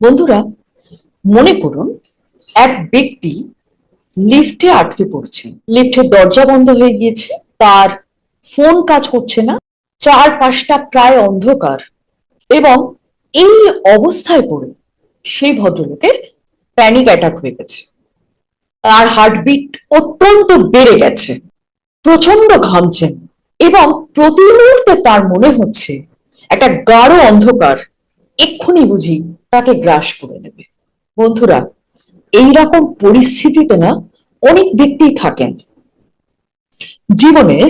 বন্ধুরা, মনে করুন, এক ব্যক্তি লিফটে আটকে পড়ছেন লিফটের দরজা বন্ধ হয়ে গিয়েছে, তার ফোন কাজ করছে না, চারপাশটা প্রায় অন্ধকার এবং এই অবস্থায় পড়ে সেই ভদ্রলোকের প্যানিক অ্যাটাক হয়ে গেছে। তার হার্টবিট অত্যন্ত বেড়ে গেছে প্রচণ্ড ঘামছেন এবং প্রতি মুহূর্তে তার মনে হচ্ছে, একটা গাঢ় অন্ধকার, এক্ষুনি বুঝি তাকে গ্রাস করে নেবে বন্ধুরা, এইরকম পরিস্থিতিতে না, অনেক ব্যক্তি থাকেন। জীবনের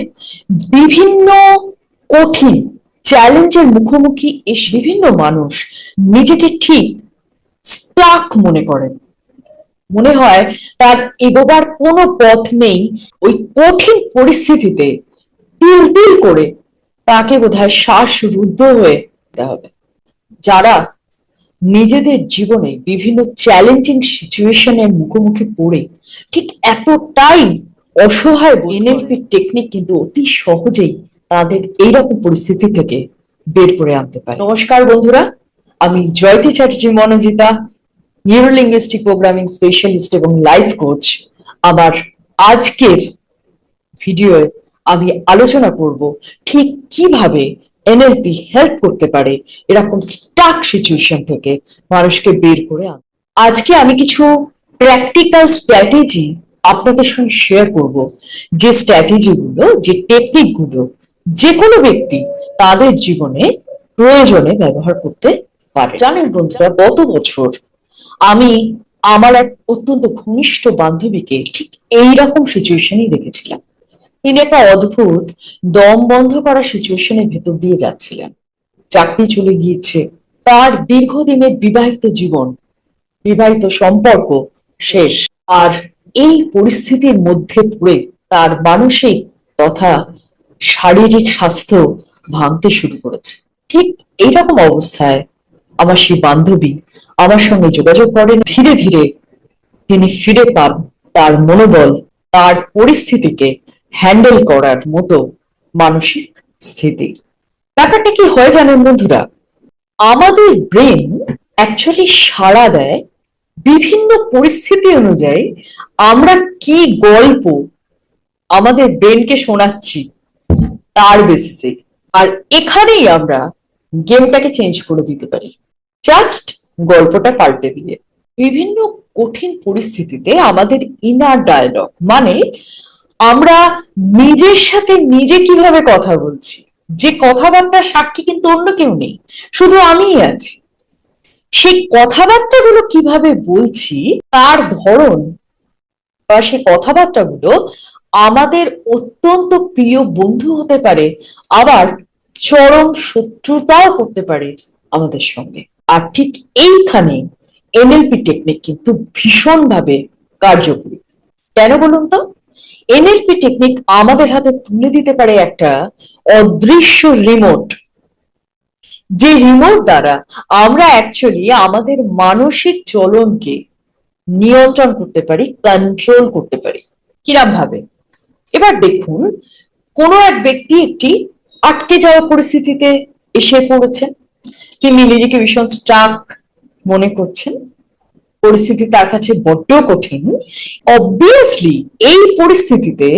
বিভিন্ন কঠিন চ্যালেঞ্জের মুখোমুখি এসে বিভিন্ন মানুষ নিজেকে ঠিক স্টাক মনে করেন। মনে হয় তার এগোবার কোনো পথ নেই, ওই কঠিন পরিস্থিতিতে তিল তিল করে তাকে বোধহয় শ্বাস রুদ্ধ হয়ে যেতে হবে। যারা নিজেদের জীবনে বিভিন্ন চ্যালেঞ্জিং সিচুয়েশনের মুখোমুখি পড়ে ঠিক এতটাই অসহায় এনএলপি টেকনিক কিন্তু অতি সহজেই তাদের এইরকম পরিস্থিতি থেকে বের করে আনতে পারে। নমস্কার বন্ধুরা আমি Jayati Chatterjee Manojita neurolinguistic programming specialist এবং লাইফ কোচ আমার আজকের ভিডিওয়ে আমি আলোচনা করব ঠিক কীভাবে এনএলপি হেল্প করতে পারে এরকম স্টাক সিচুয়েশন থেকে মানুষকে বের করে আন। আজকে আমি কিছু প্র্যাকটিক্যাল স্ট্র্যাটেজি আপনাদের সঙ্গে শেয়ার করব। যে স্ট্র্যাটেজি গুলো, যে টেকনিকগুলো যে কোনো ব্যক্তি তাদের জীবনে প্রয়োজনে ব্যবহার করতে পারে। জানেন বন্ধুরা, গত বছর আমি আমার এক অত্যন্ত ঘনিষ্ঠ বান্ধবীকে ঠিক এইরকম সিচুয়েশনই দেখেছিলাম। তিনি একটা অদ্ভুত দম বন্ধ করা সিচুয়েশনের ভেতর দিয়ে যাচ্ছিলেন। চাকরি চলে গিয়েছে। তার দীর্ঘদিনের বিবাহিত জীবন, বিবাহিত সম্পর্ক শেষ। আর এই পরিস্থিতির মধ্যে পড়ে তার মানসিক তথা শারীরিক স্বাস্থ্য ভাঙতে শুরু করেছে। ঠিক এইরকম অবস্থায় আমার সেই বান্ধবী আমার সঙ্গে যোগাযোগ করেন। ধীরে ধীরে তিনি ফিরে পান তার মনোবল, তার পরিস্থিতিকে হ্যান্ডেল করার মতো মানসিক স্থিতি। ব্যাপারটা কি হয় জানেন বন্ধুরা? আমাদের ব্রেন অ্যাকচুয়ালি সাড়া দেয় বিভিন্ন পরিস্থিতি অনুযায়ী আমরা কি গল্প আমাদের ব্রেনকে শোনাচ্ছি তার বেসিসে আর এখানেই আমরা গেমটাকে চেঞ্জ করে দিতে পারি। জাস্ট গল্পটা পাল্টে দিয়ে। বিভিন্ন কঠিন পরিস্থিতিতে আমাদের ইনার ডায়ালগ মানে আমরা নিজের সাথে নিজে কীভাবে কথা বলছি? যে কথাবার্তার সাক্ষী কিন্তু অন্য কেউ নেই, শুধু আমিই আছি। সেই কথাবার্তাগুলো কীভাবে বলছি, তার ধরন বা সেই কথাবার্তাগুলো আমাদের অত্যন্ত প্রিয় বন্ধু হতে পারে, আবার চরম শত্রুতাও করতে পারে আমাদের সঙ্গে। আর ঠিক এইখানে এনএলপি টেকনিক কিন্তু ভীষণভাবে কার্যকরী। কেন বলুন তো? এনএলপি টেকনিক আমাদের হাতে তুলে দিতে পারে একটা অদৃশ্য রিমোট যে রিমোট দ্বারা আমরা অ্যাকচুয়ালি আমাদের মানসিক চলনকে নিয়ন্ত্রণ করতে পারি কন্ট্রোল করতে পারি কিরম ভাবে এবার দেখুন, কোনো এক ব্যক্তি একটি আটকে যাওয়া পরিস্থিতিতে এসে পড়েছেন। তিনি নিজেকে ভীষণ স্ট্রাক মনে করছেন। পরিস্থিতি তার কাছে বড্ড কঠিন। অবভিয়াসলি এই পরিস্থিতিতে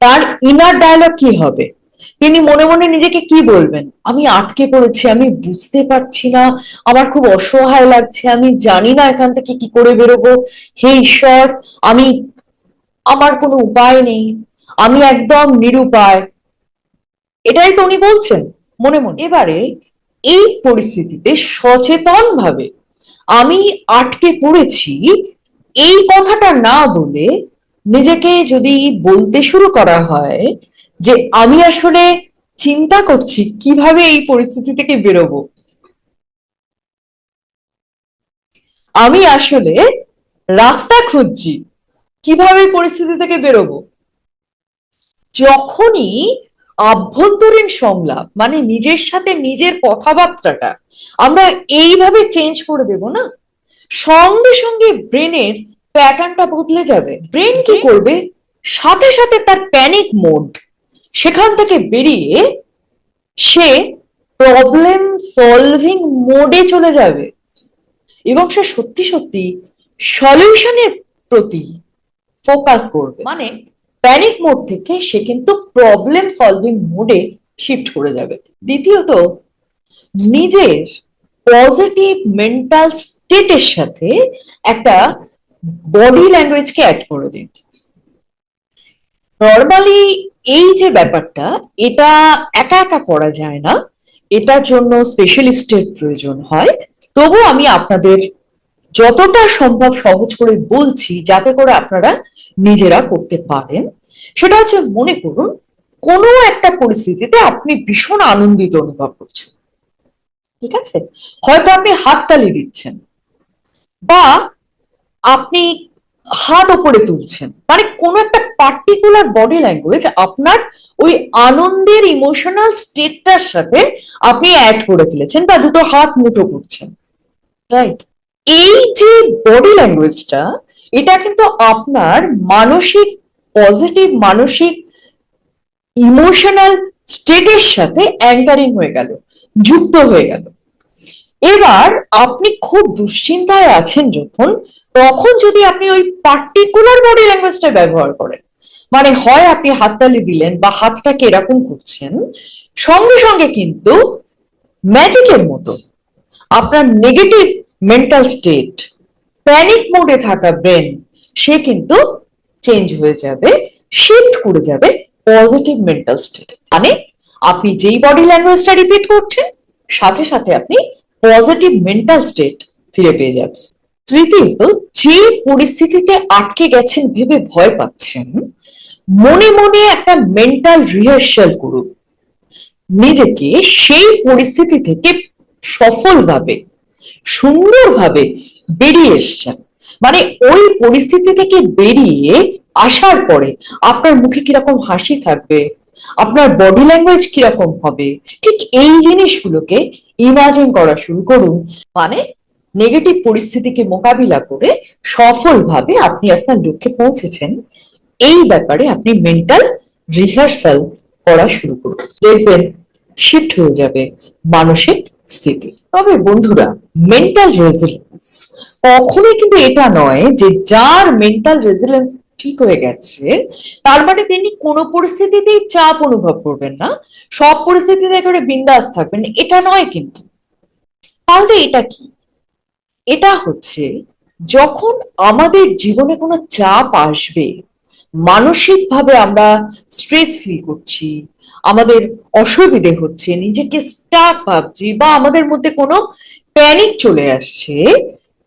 তার ইনার ডায়লগ কি হবে? তিনি মনে মনে নিজেকে কি বলবেন? আমি আটকে পড়েছি, আমি বুঝতে পারছি না, আমার খুব অসহায় লাগছে, আমি জানি না এখান থেকে কি করে বেরোবো। হে ঈশ্বর, আমি, আমার কোনো উপায় নেই, আমি একদম নিরুপায়। এটাই তো উনি বলছেন, মনে মনে। এবারে এই পরিস্থিতিতে সচেতন ভাবে আমি আটকে পড়েছি এই কথাটা না বলে নিজেকে যদি বলতে শুরু করা হয় যে আমি আসলে চিন্তা করছি কীভাবে এই পরিস্থিতি থেকে বেরোবো। আমি আসলে রাস্তা খুঁজছি কীভাবে পরিস্থিতি থেকে বেরোবো। যখনই আভ্যন্তরীণ সংলাপ মানে নিজের সাথে নিজের কথাবার্তাটা আমরা এইভাবে চেঞ্জ করে দেব না? সঙ্গে সঙ্গে ব্রেনের প্যাটার্নটা বদলে যাবে। ব্রেন কি করবে? সাথে সাথে তার প্যানিক মোড সেখান থেকে বেরিয়ে সে প্রবলেম সলভিং মোডে চলে যাবে। এবং সে সত্যি সত্যি সলিউশনের প্রতি ফোকাস করবে। মানে প্যানিক মোড থেকে সে কিন্তু প্রবলেম সলভিং মোডে শিফট করে যাবে। দ্বিতীয়ত, নিজের পজিটিভ মেন্টাল স্টেটের সাথে একটা বডি ল্যাঙ্গুয়েজকে অ্যাড করে দিন। নর্মালি এই যে ব্যাপারটা, এটা একা একা করা যায় না। এটার জন্য স্পেশালিস্টের প্রয়োজন হয়। তবু আমি আপনাদের যতটা সম্ভব সহজ করে বলছি, যাতে করে আপনারা নিজেরা করতে পারেন। সেটা হচ্ছে মনে করুন, কোনো একটা পরিস্থিতিতে আপনি ভীষণ আনন্দিত অনুভব করছেন। ঠিক আছে? হয়তো আপনি হাততালি দিচ্ছেন বা আপনি হাত ওপরে তুলছেন। মানে কোনো একটা পার্টিকুলার বডি ল্যাঙ্গুয়েজ আপনার ওই আনন্দের ইমোশনাল স্টেটটার সাথে আপনি অ্যাড করে ফেলেছেন বা দুটো হাত মুঠো করছেন। রাইট এই যে বডি ল্যাঙ্গুয়েজটা এটা কিন্তু আপনার মানসিক পজিটিভ মানসিক ইমোশনাল স্টেটের সাথে অ্যাঙ্কারিং হয়ে গেল, যুক্ত হয়ে গেল। এবার আপনি খুব দুশ্চিন্তায় আছেন যখন, তখন যদি আপনি ওই পার্টিকুলার বডি ল্যাঙ্গুয়েজটা ব্যবহার করেন মানে হয় আপনি হাততালি দিলেন বা হাতটাকে এরকম করছেন, সঙ্গে সঙ্গে কিন্তু ম্যাজিকের মতো আপনার নেগেটিভ মেন্টাল স্টেট প্যানিক মোডে থাকা ব্রেন সে কিন্তু চেঞ্জ হয়ে যাবে শিফট করে যাবে পজিটিভ মেন্টাল স্টেট মানে আপনি যেই বডি ল্যাঙ্গুয়েজটা রিপিট করছেন, সাথে সাথে আপনি পজিটিভ মেন্টাল স্টেট ফিরে পেয়ে যাবেন। তৃতীয়ত, যে পরিস্থিতিতে আটকে গেছেন, ভেবে ভয় পাচ্ছেন, মনে মনে একটা মেন্টাল রিহার্সাল করুন। নিজেকে সেই পরিস্থিতি থেকে সফলভাবে সুন্দরভাবে বেরিয়ে এসছেন। মানে ওই পরিস্থিতি থেকে বেরিয়ে আসার পরে আপনার মুখে কীরকম হাসি থাকবে, আপনার বডি ল্যাঙ্গুয়েজ কীরকম হবে, ঠিক এই জিনিসগুলোকে ইমাজিন করা শুরু করুন। মানে নেগেটিভ পরিস্থিতিকে মোকাবিলা করে সফলভাবে আপনি আপনার লক্ষ্যে পৌঁছেছেন। এই ব্যাপারে আপনি মেন্টাল রিহার্সাল করা শুরু করুন। দেখবেন শিফট হয়ে যাবে, মানসিক স্থিতি। তবে বন্ধুরা মেন্টাল রেজিলেন্স কখনোই কিন্তু এটা নয় যে যার মেন্টাল রেজিলেন্স ঠিক হয়ে গেছে, তার মানে তিনি কোনো পরিস্থিতিতেই চাপ অনুভব করবেন না, সব পরিস্থিতিতে একেবারে বিন্দাস থাকবেন, এটা নয় কিন্তু। তাহলে এটা কি? এটা হচ্ছে, যখন আমাদের জীবনে কোনো চাপ আসবে মানসিকভাবে আমরা স্ট্রেস ফিল করছি, আমাদের অসুবিধে হচ্ছে, নিজেকে স্টাক ভাবছি বা আমাদের মধ্যে কোনো প্যানিক চলে আসছে,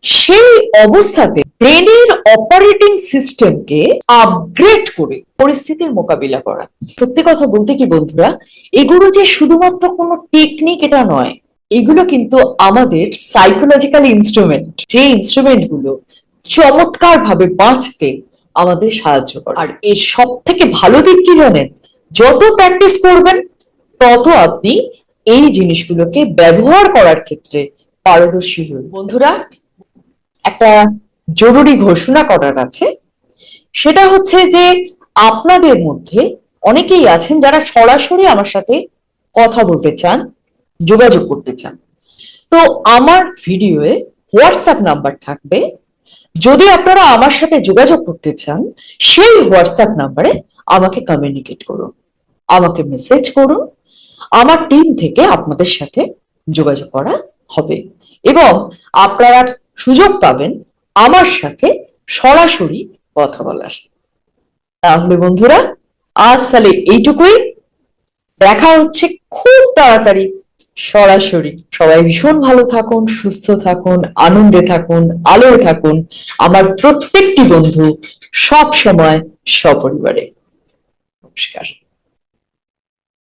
সেই অবস্থাতে ব্রেনের অপারেটিং সিস্টেমকে আপগ্রেড করে পরিস্থিতির মোকাবিলা করা। সত্যি কথা বলতে কি বন্ধুরা, এগুলো যে শুধুমাত্র কোনো টেকনিক এটা নয়, এগুলো কিন্তু আমাদের সাইকোলজিক্যাল ইনস্ট্রুমেন্ট যে ইনস্ট্রুমেন্টগুলো চমৎকার ভাবে বাঁচতে আমাদের সাহায্য করে। আর এর সব থেকে ভালো দিক কি জানেন? যত প্র্যাকটিস করবেন, তত আপনি এই জিনিসগুলোকে ব্যবহার করার ক্ষেত্রে পারদর্শী হবেন বন্ধুরা, একটা জরুরি ঘোষণা করার আছে। সেটা হচ্ছে যে, আপনাদের মধ্যে অনেকেই আছেন যারা সরাসরি আমার সাথে কথা বলতে চান, যোগাযোগ করতে চান। তো আমার ভিডিওয়ে হোয়াটসঅ্যাপ নাম্বার থাকবে। যদি আপনারা আমার সাথে যোগাযোগ করতে চান, সেই হোয়াটসঅ্যাপ নাম্বারে আমাকে কমিউনিকেট করুন, আমাকে মেসেজ করুন। আমার টিম থেকে আপনাদের সাথে যোগাযোগ করা হবে এবং আপনারা সুযোগ পাবেন আমার সাথে সরাসরি কথা বলার। তাহলে বন্ধুরা, আজ তাহলে এইটুকুই। দেখা হচ্ছে খুব তাড়াতাড়ি সরাসরি সবাই ভীষণ ভালো থাকুন, সুস্থ থাকুন, আনন্দে থাকুন, আলোয় থাকুন। আমার প্রত্যেকটি বন্ধু সব সময় সপরিবারে। নমস্কার।